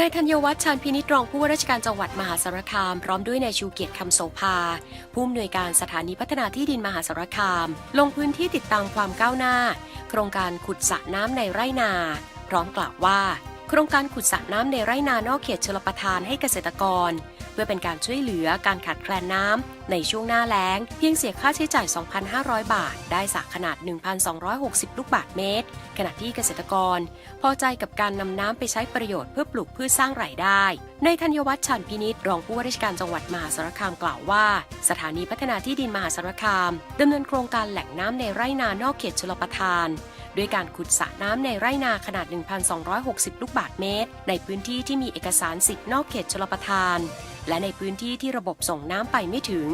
นายธัญวัฒน์ชานพินิจรองผู้ว่าราชการจังหวัดมหาสารคาม พร้อมด้วยนายชูเกียรติคำโสภา ผู้อำนวยการสถานีพัฒนาที่ดินมหาสารคาม ลงพื้นที่ติดตามความก้าวหน้า โครงการขุดสระน้ำในไร่นา พร้อมกล่าวว่า โครงการขุดสระน้ำในไร่นานอกเขตชลประทานให้เกษตรกร พื่อเป็นการช่วยเหลือการขาดแคลนน้ำในช่วงหน้าแล้ง เพียงเสียค่าใช้จ่าย 2,500 บาท ได้สระขนาด 1,260 ลูกบาศก์เมตร ขณะที่เกษตรกร พอใจกับการนำน้ำไปใช้ประโยชน์เพื่อปลูกพืชสร้างรายได้ ในธัญวัฒน์ชันพินิษรองผู้ว่าราชการจังหวัดมหาสารคามกล่าวว่า สถานีพัฒนาที่ดินมหาสารคามดำเนินโครงการแหล่งน้ำในไร่นานอกเขตชลประทานด้วยการขุดสระน้ำในไร่นาขนาด 1,260 ลูกบาศก์เมตร ในพื้นที่ที่มีเอกสารสิทธิ์นอกเขตชลประทาน และในพื้นที่ที่ระบบส่งน้ำไปไม่ถึง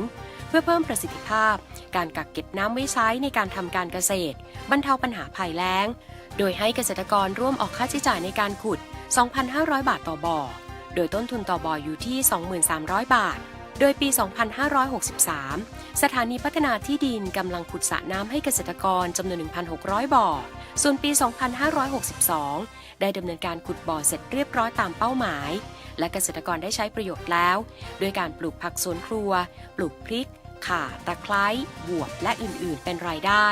เพื่อเพิ่มประสิทธิภาพ การกักเก็บน้ำไว้ใช้ในการทำการเกษตร บรรเทาปัญหาภัยแล้ง โดยให้เกษตรกรร่วมออกค่าใช้จ่ายในการขุด 2,500 บาทต่อบ่อ โดยต้นทุนต่อบ่ออยู่ที่ 23,000บาท โดยปี 2563 สถานีพัฒนาที่ดินกำลังขุดสระน้ำให้เกษตรกรจำนวน 1,600 บ่อ ส่วนปี 2562 ได้ดำเนินการขุดบ่อเสร็จเรียบร้อยตามเป้าหมาย และเกษตรกรได้ใช้ประโยชน์แล้ว ด้วยการปลูกผักสวนครัว ปลูกพริก ข่า ตะไคร้บวบ และอื่นๆ เป็นรายได้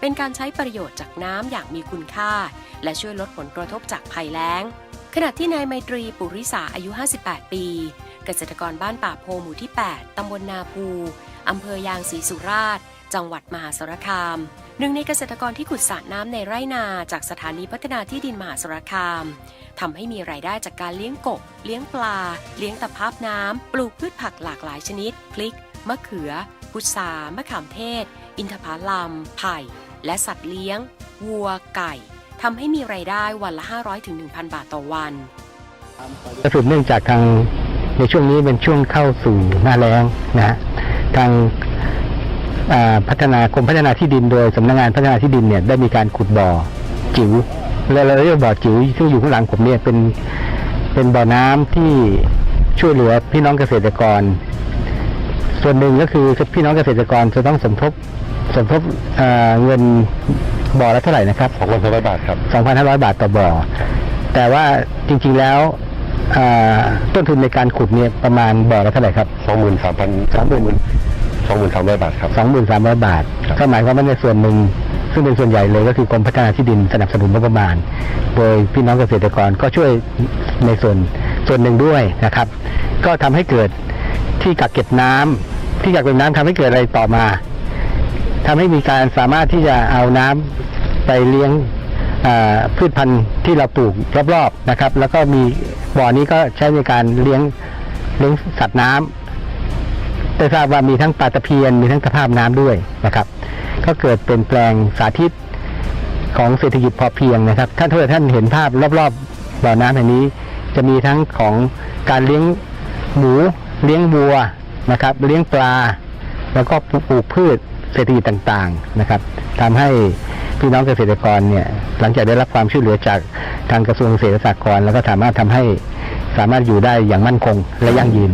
เป็นการใช้ประโยชน์จากน้ำอย่างมีคุณค่า และช่วยลดผลกระทบจากภัยแล้ง ขณะที่นายไมตรีปุริสาอายุ 58 ปี เกษตรกรบ้านป่าโพหมู่ที่ 8 ตำบลนาภูอำเภอยางศรีสุราษฎร์ จังหวัดมหาสารคาม หนึ่งในเกษตรกรที่ขุดสระน้ำในไร่นาจากสถานีพัฒนาที่ดินมหาสารคามทำให้มีรายได้จากการเลี้ยงกบ เลี้ยงปลา เลี้ยงตะภาพน้ำ ปลูกพืชผักหลากหลายชนิด พลิก มะเขือ พุทรามะขามเทศ อินทผลัม ไผ่ และสัตว์เลี้ยง วัว ไก่ทำให้มีรายได้วันละ 500-1,000 บาทต่อวันก็สืบเนื่องจากทางในช่วงนี้เป็นช่วงเข้าสู่หน้าแล้งนะทาง พัฒนากรมพัฒนาที่ดินโดยสำนักงานพัฒนาที่ดินเนี่ยได้มีการขุดบ่อจิ๋วและเราเรียกบ่อจิ๋วซึ่งอยู่ข้างหลังผมเนี่ยเป็นเป็นบ่อน้ำที่ช่วยเหลือพี่น้องเกษตรกร ส่วนหนึ่งก็คือพี่น้องเกษตรกรจะต้องสมทบสมทบเอ่อเงินบ่อละเท่าไหร่นะครับสองพันสองร้อยบาทครับ2,500บาทต่อบ่อ แต่ว่าจริงๆแล้วอ่าต้นทุนในการขุดเนี่ยประมาณบ่อละเท่าไหร่ครับสองหมื่นสามพันสองหมื่น สองหมื่นสามร้อยบาทครับ 2,300 บาทครับ ก็หมายความว่าในส่วนหนึ่ง ซึ่งเป็นส่วนใหญ่เลยก็คือกรมพัฒนาที่ดินสนับสนุนงบประมาณ โดยพี่น้องเกษตรกรก็ช่วยในส่วนส่วนหนึ่งด้วยนะครับ ก็ทำให้เกิดที่กักเก็บน้ำที่กักเก็บน้ำทำให้เกิดอะไรต่อมาทำให้มีการสามารถที่จะเอาน้ำไปเลี้ยงอ่าพืชพันธุ์ที่เราปลูกรอบๆนะครับ แล้วก็มีบ่อนี้ก็ใช้ในการเลี้ยงเลี้ยงสัตว์น้ำ ได้ทราบว่ามีทั้งปลาตะเพียนมีทั้งตะภาพน้ำด้วยนะครับ ก็เกิดเป็นแปลงสาธิตของเศรษฐกิจพอเพียงนะครับ ท่านถ้าท่านเห็นภาพรอบๆบ่อน้ำแห่งนี้ จะมีทั้งของการเลี้ยงหมูเลี้ยงวัวนะครับ เลี้ยงปลา แล้วก็ปลูกพืชเศรษฐกิจต่างๆนะครับทำให้พี่น้องเกษตรกรเนี่ย หลังจากได้รับความช่วยเหลือจากทางกระทรวงเกษตรสหกรณ์แล้วก็สามารถทำให้สามารถอยู่ได้อย่างมั่นคงและยั่งยืน